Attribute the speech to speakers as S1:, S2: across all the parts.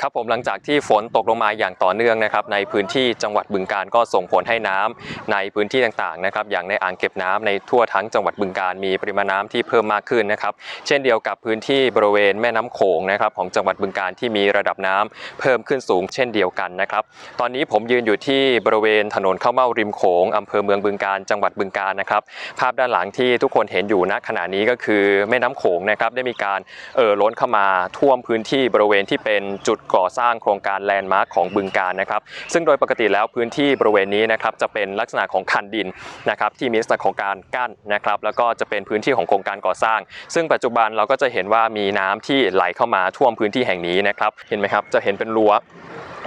S1: ครับผมหลังจากที่ฝนตกลงมาอย่างต่อเนื่องนะครับในพื้นที่จังหวัดบึงการก็ส่งผลให้น้ำในพื้นที่ต่างๆนะครับอย่างในอ่างเก็บน้ำในทั่วทั้งจังหวัดบึงการมีปริมาณน้ำที่เพิ่มมากขึ้นนะครับเช่นเดียวกับพื้นที่บริเวณแม่น้ำโขงนะครับของจังหวัดบึงการที่มีระดับน้ำเพิ่มขึ้นสูง เช่นเดียวกันนะครับตอนนี้ผมยืนอยู่ที่บริเวณถนนข้าวเม่าริมโขงอำเภอเมืองบึงการจังหวัดบึงการนะครับภาพด้านหลังที่ทุกคนเห็นอยู่ณขณะนี้ก็คือแม่น้ำโขงนะครับได้มีการเอ่อล้นเข้ามาท่วมพื้นที่บริเวณที่เป็นจุดก่อสร้างโครงการแลนด์มาร์คของบึงการนะครับ ซึ่งโดยปกติแล้วพื้นที่บริเวณนี้นะครับจะเป็นลักษณะของคันดินนะครับที่มีลักษณะของการกั้นนะครับ แล้วก็จะเป็นพื้นที่ของโครงการก่อสร้าง ซึ่งปัจจุบันเราก็จะเห็นว่ามีน้ำที่ไหลเข้ามาท่วมพื้นที่แห่งนี้นะครับเห็นไหมครับจะเห็นเป็นรั้ว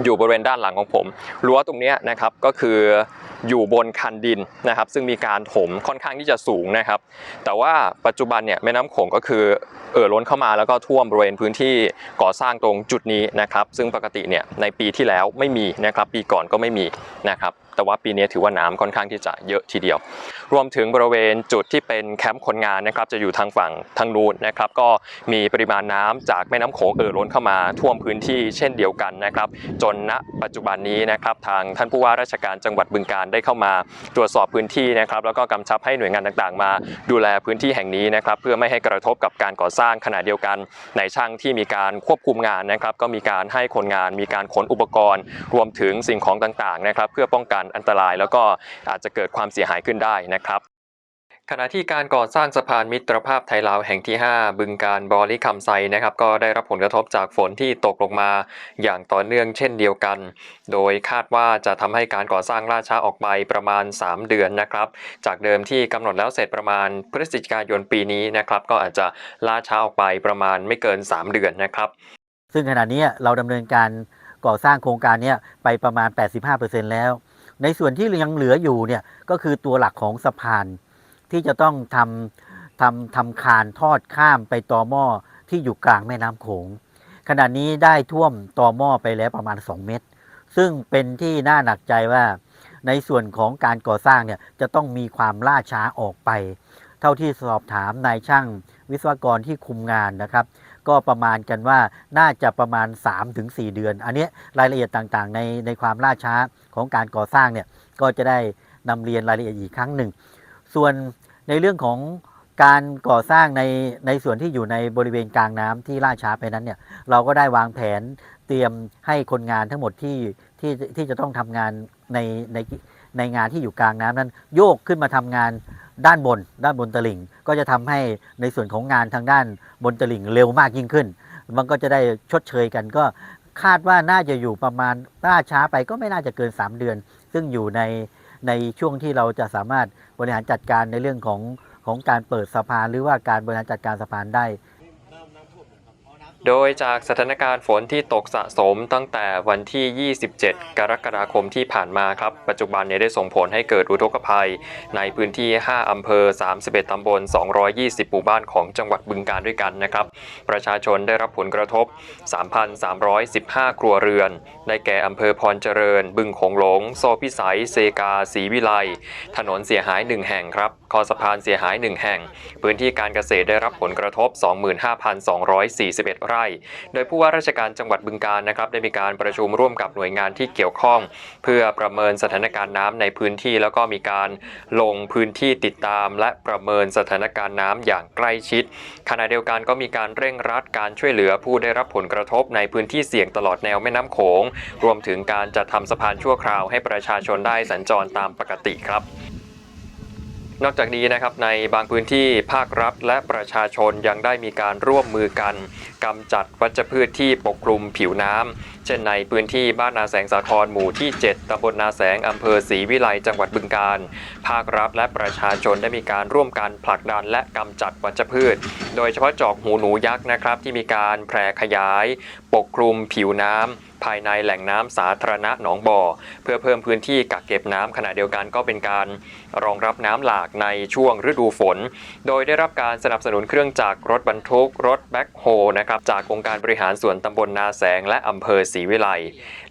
S1: อยู่บริเวณด้านหลังของผมรั้วตรงนี้นะครับก็คือ อยู่บนคันดินนะครับ ซึ่งมีการถมค่อนข้างที่จะสูงนะครับ แต่ว่าปัจจุบันเนี่ยแม่น้ำโขงก็คือเอ่อล้นเข้ามาแล้วก็ท่วมบริเวณพื้นที่ก่อสร้างตรงจุดนี้นะครับ ซึ่งปกติเนี่ยในปีที่แล้วไม่มีนะครับ ปีก่อนก็ไม่มีนะครับ แต่ว่าปีนี้ถือว่าน้ำค่อนข้างที่จะเยอะทีเดียว รวมถึงบริเวณจุดที่เป็นแคมป์คนงานนะครับจะอยู่ทางฝั่งทางนู้นนะครับ ก็มีปริมาณน้ำจากแม่น้ำโขงเอ่อล้นเข้ามาท่วมพื้นที่เช่นเดียวกันนะครับ จนณปัจจุบันนี้นะครับทางท่านผู้ว่าราชการจังหวัดบึงการได้เข้ามาตรวจสอบพื้นที่นะครับ แล้วก็กำชับให้หน่วยงานต่างๆ มาดูแลพื้นที่แห่งนี้นะครับ เพื่อไม่ให้กระทบกับการก่อสร้างขณะเดียวกัน ในช่างที่มีการควบคุมงานนะครับ ก็มีการให้คนงาน มีการขนอุปกรณ์ รวมถึงสิ่งของต่างๆนะครับ เพื่อป้องกันอันตราย แล้วก็อาจจะเกิดความเสียหายขึ้นได้นะครับขณะที่การก่อสร้างสะพานมิตรภาพไทยลาวแห่งที่ 5 บึงการบอลิคำไซนะครับก็ได้รับผลกระทบจากฝนที่ตกลงมาอย่างต่อเนื่องเช่นเดียวกัน โดยคาดว่าจะทำให้การก่อสร้างล่าช้าออกไปประมาณ 3 เดือนนะครับ จากเดิมที่กำหนดแล้วเสร็จประมาณพฤศจิกายนปีนี้นะครับก็อาจจะล่าช้าออกไปประมาณไม่เกิน 3 เดือนนะครับ
S2: ซึ่งขณะนี้เราดำเนินการก่อสร้างโครงการนี้ไปประมาณ 85%แล้ว ในส่วนที่ยังเหลืออยู่เนี่ยก็คือตัวหลักของสะพานที่จะต้องทำทำทำคานทอดข้ามไปต่อหม้อที่อยู่กลางแม่น้ำโขงขณะนี้ได้ท่วมต่อหม้อไปแล้วประมาณ 2 เมตร ซึ่งเป็นที่น่าหนักใจว่าในส่วนของการก่อสร้างเนี่ยจะต้องมีความล่าช้าออกไป เท่าที่สอบถามนายช่างวิศวกรที่คุมงานนะครับ ก็ประมาณกันว่าน่าจะประมาณ 3-4 เดือน อันนี้รายละเอียดต่างๆ ในในความล่าช้าของการก่อสร้างเนี่ยก็จะได้นำเรียนรายละเอียดอีกครั้งหนึ่ง ส่วนในเรื่องของการก่อสร้างในในส่วนที่อยู่ในบริเวณกลางน้ำที่ล่าช้าไปนั้นเนี่ยเราก็ได้วางแผนเตรียมให้คนงานทั้งหมดที่ที่ที่จะต้องทำงานในในในงานที่อยู่กลางน้ำนั้น โยกขึ้นมาทำงาน ด้านบน ด้านบนตลิ่ง ก็จะทำให้ในส่วนของงานทางด้านบนตลิ่งเร็วมากยิ่งขึ้น มันก็จะได้ชดเชยกันก็คาดว่าน่าจะอยู่ประมาณต้าช้าไปก็ไม่น่าจะเกิน 3 เดือน ซึ่งอยู่ในในช่วงที่เราจะสามารถบริหารจัดการในเรื่องของของการเปิดสะพานหรือว่าการบริหารจัดการสะพานได้
S1: โดยจากสถานการณ์ฝนที่ตกสะสมตั้งแต่วันที่ 27 กรกฎาคมที่ผ่านมาครับ ปัจจุบันเนี่ยได้ส่งผลให้เกิดอุทกภัย ในพื้นที่ 5 อำเภอ 31 ตำบล 220 หมู่บ้านของจังหวัดบึงการด้วยกันนะครับ ประชาชนได้รับผลกระทบ 3,315 ครัวเรือน ได้แก่อำเภอพรเจริญ บึงโขงหลง โซพิสัย เซกา ศรีวิไล ถนนเสียหาย 1 แห่งครับ คอสะพานเสียหาย 1 แห่ง พื้นที่การเกษตรได้รับผลกระทบ241 ไร่ โดยผู้ว่าราชการจังหวัดบึงการนะครับได้มีการประชุมร่วมกับหน่วยงานที่เกี่ยวข้อง เพื่อประเมินสถานการณ์น้ำในพื้นที่ แล้วก็มีการลงพื้นที่ติดตาม และประเมินสถานการณ์น้ำอย่างใกล้ชิด ขณะเดียวกันก็มีการเร่งรัดการช่วยเหลือผู้ได้รับผลกระทบในพื้นที่เสี่ยงตลอดแนวแม่น้ำโขง รวมถึงการจัดทำสะพานชั่วคราวให้ประชาชนได้สัญจรตามปกติครับ นอกจากนี้นะครับในบางพื้นที่ภาครัฐและประชาชนยังได้มีการร่วมมือกัน กำจัดวัชพืชที่ปกคลุมผิวน้ำ เช่นในพื้นที่บ้านนาแสงสาครหมู่ที่ 7ตำบลนาแสงอำเภอศรีวิไลจังหวัดบึงการ ภาครัฐและประชาชนได้มีการร่วมกันผลักดันและกำจัดวัชพืช โดยเฉพาะจอกหูหนูยักษ์นะครับที่มีการแผ่ขยาย ปกคลุมผิวน้ำภายในแหล่งน้ำสาธารณะหนองบ่อ เพื่อเพิ่มพื้นที่กักเก็บน้ำขณะเดียวกันก็เป็นการรองรับน้ำหลากในช่วงฤดูฝน โดยได้รับการสนับสนุนเครื่องจักรรถบรรทุก รถแบ็คโฮนะครับนะครับจากองค์การบริหารส่วนตำบลนาแสงและอำเภอศรีวิไล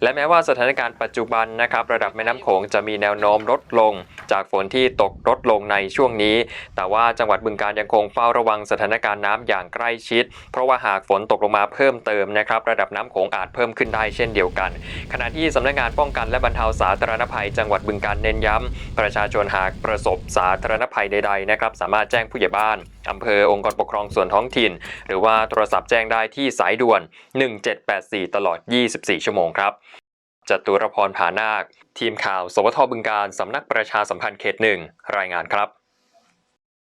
S1: และแม้ว่าสถานการณ์ปัจจุบันนะครับระดับแม่น้ำโขงจะมีแนวโน้มลดลง จากฝนที่ตกลดลงในช่วงนี้ แต่ว่าจังหวัดบึงการยังคงเฝ้าระวังสถานการณ์น้ำอย่างใกล้ชิด เพราะว่าหากฝนตกลงมาเพิ่มเติมนะครับระดับน้ำโขงอาจเพิ่มขึ้นได้เช่นเดียวกัน ขณะที่สำนักงานป้องกันและบรรเทาสาธารณภัย จังหวัดบึงการเน้นย้ำประชาชนหากประสบสาธารณภัยใดๆนะครับสามารถแจ้งผู้ใหญ่บ้านอำเภอองค์กรปกครองส่วนท้องถิ่น หรือว่าโทรศัพท์แจ้งได้ที่สายด่วน 1784 ตลอด 24 ชั่วโมงครับจตุรพรผานาค ทีมข่าว สวทบึงการ สำนักประชาสัมพันธ์เขตหนึ่งรายงานครับ